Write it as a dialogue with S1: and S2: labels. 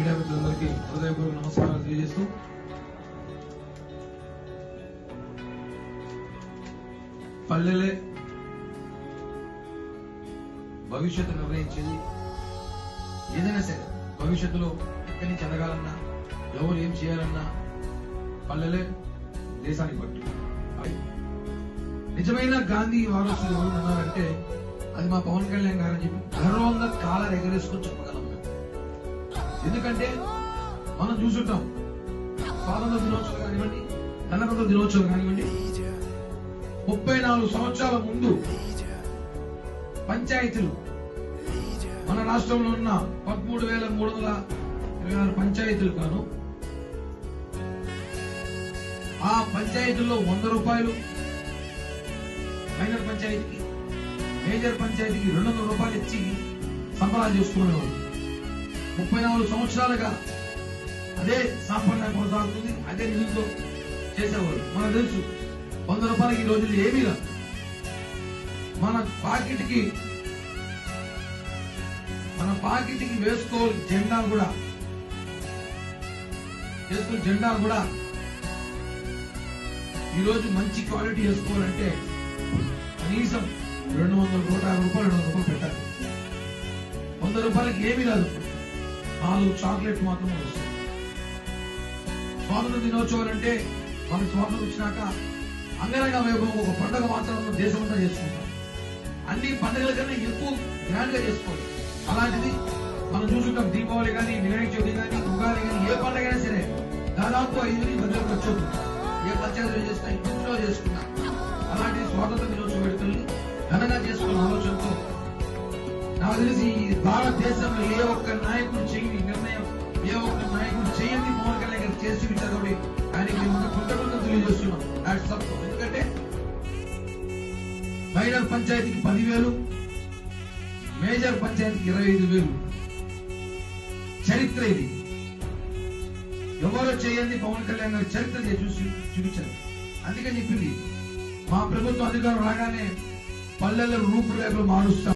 S1: Media మిత్రులందరికీ హృదయపూర్వక నమస్కారాలు తెలియజేస్తూ పల్లెలే భవిష్యత్తు నిర్ణయించేది ఏదైనా సరే భవిష్యత్తులో ఎక్కడి నుంచి ఎదగాలన్నా ఎవరు ఏం చేయాలన్నా పల్లెలే దేశానికి పట్టు నిజమైన గాంధీ వారసులు ఎవరు ఉన్నారంటే అది మా పవన్ కళ్యాణ్ గారు అని చెప్పి గర్వంగా కాలర్ ఎగరేసుకొని చెప్పగలం. ఎందుకంటే మనం చూసుంటాం స్వాతంత్ర దినోత్సవం కానివ్వండి గణతంత్ర దినోత్సవం కానివ్వండి ముప్పై నాలుగు సంవత్సరాల ముందు పంచాయతీలు. మన రాష్ట్రంలో ఉన్న పదమూడు వేల మూడు వందల ఇరవై ఆరు పంచాయతీలు కాను ఆ పంచాయతీల్లో వంద రూపాయలు మైనర్ పంచాయతీకి మేజర్ పంచాయతీకి రెండు వందల రూపాయలు ఇచ్చి సంబరాలు చేసుకునేవాళ్ళు. ముప్పై నాలుగు సంవత్సరాలుగా అదే సాంప్రదాయం కొనసాగుతుంది అదే నిధులతో చేసేవాళ్ళు. మనకు తెలుసు వంద రూపాయలకి ఈ రోజుల్లో ఏమీ రాదు మన పాకెట్కి మన పాకెట్కి వేసుకోవాలి జెండా కూడా వేసుకున్న జెండా కూడా ఈ రోజు మంచి క్వాలిటీ వేసుకోవాలంటే కనీసం రెండు వందల నూట యాభై రూపాయలు రెండు వందల రూపాయలు పెట్టాలి. వంద రూపాయలకి ఏమీ రాదు. నాలుగు చాక్లెట్ మాత్రమే వస్తాయి. స్వాతంత్ర దినోత్సవాలు అంటే మనకు స్వాతంత్రం వచ్చినాక అంగరంగ వైభవం ఒక పండుగ మాత్రం దేశం దేశమంతా చేసుకుంటాం అన్ని పండుగల కన్నా ఎక్కువ గ్రాండ్గా చేసుకోవాలి. అలాంటిది మనం చూసుకుంటాం దీపావళి కానీ వినాయక చవితి కానీ ఉగాది కానీ ఏ పండుగ అయినా సరే దాదాపు ఐదు నుంచి పది వచ్చేది ఏ పంచాయతీలో చేసినా ఇంట్లో చేసుకుంటాం. నాకు తెలిసి భారతదేశంలో ఏ ఒక్క నాయకుడు చేయని నిర్ణయం ఏ ఒక్క నాయకుడు చేయని పవన్ కళ్యాణ్ గారు చేసి ఉంటారు ఆయనకి మేము ఒక కృతజ్ఞతలు తెలియజేస్తున్నాం. ఎందుకంటే మైనర్ పంచాయతీకి పదివేలు మేజర్ పంచాయతీకి ఇరవై ఐదు వేలు. చరిత్ర ఇది. ఎవరో చేయండి పవన్ కళ్యాణ్ గారు చరిత్ర చూసి చూపించారు. అందుకని చెప్పింది. మా ప్రభుత్వం అధికారం రాగానే పల్లెల రూపురేఖలు మారుస్తాం.